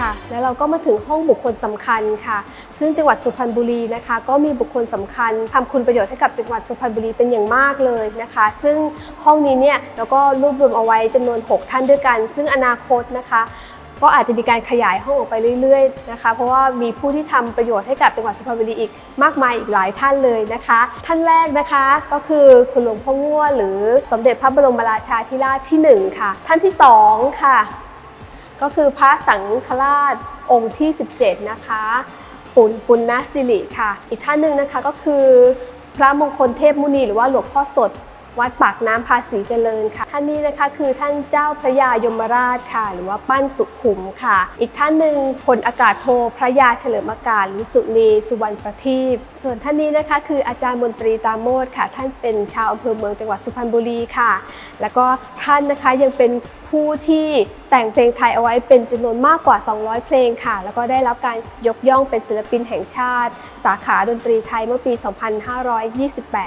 ค่ะ แล้วเราก็มาถึงห้องบุคคลสำคัญค่ะ ซึ่งจังหวัดสุพรรณบุรีนะคะ ก็มีบุคคลสำคัญทำคุณประโยชน์ให้กับจังหวัดสุพรรณบุรีเป็นอย่างมากเลยนะคะ ซึ่งห้องนี้เนี่ยเราก็รวบรวมเอาไว้จำนวน 6 ท่านด้วยกัน ซึ่งอนาคตนะคะก็อาจจะมีการขยายห้องออกไปเรื่อยๆนะคะ เพราะว่ามีผู้ที่ทำประโยชน์ให้กับจังหวัดสุพรรณบุรีอีกมากมายอีกหลายท่านเลยนะคะ ท่านแรกนะคะก็คือคุณหลวงพ่อง่วหรือสมเด็จพระบรมราชาธิราชที่หนึ่งค่ะ ท่านที่สองค่ะ ก็คือพระสังฆราชองค์ที่ 17 นะคะปุณปุณณสิริค่ะ อีกท่านหนึ่งนะคะก็คือพระมงคลเทพมุนีหรือว่าหลวงพ่อสด วัดปากน้ำภาษีเจริญค่ะ ท่านนี้นะคะคือท่านเจ้าพระยายมราชค่ะ หรือว่าปั้นสุขุมค่ะ อีกท่านหนึ่งพลอากาศโทพระยาเฉลิมอากาศหรือสุนีสุวรรณประทีปส่วนท่านนี้นะคะคืออาจารย์มนตรีตามโมดค่ะ ท่านเป็นชาวอำเภอเมืองจังหวัดสุพรรณบุรีค่ะ แล้วก็ท่านนะคะยังเป็นผู้ที่แต่งเพลงไทยเอาไว้เป็นจำนวนมากกว่า 200 เพลงค่ะ แล้วก็ได้รับการยกย่องเป็นศิลปินแห่งชาติ สาขาดนตรีไทยเมื่อปี 2528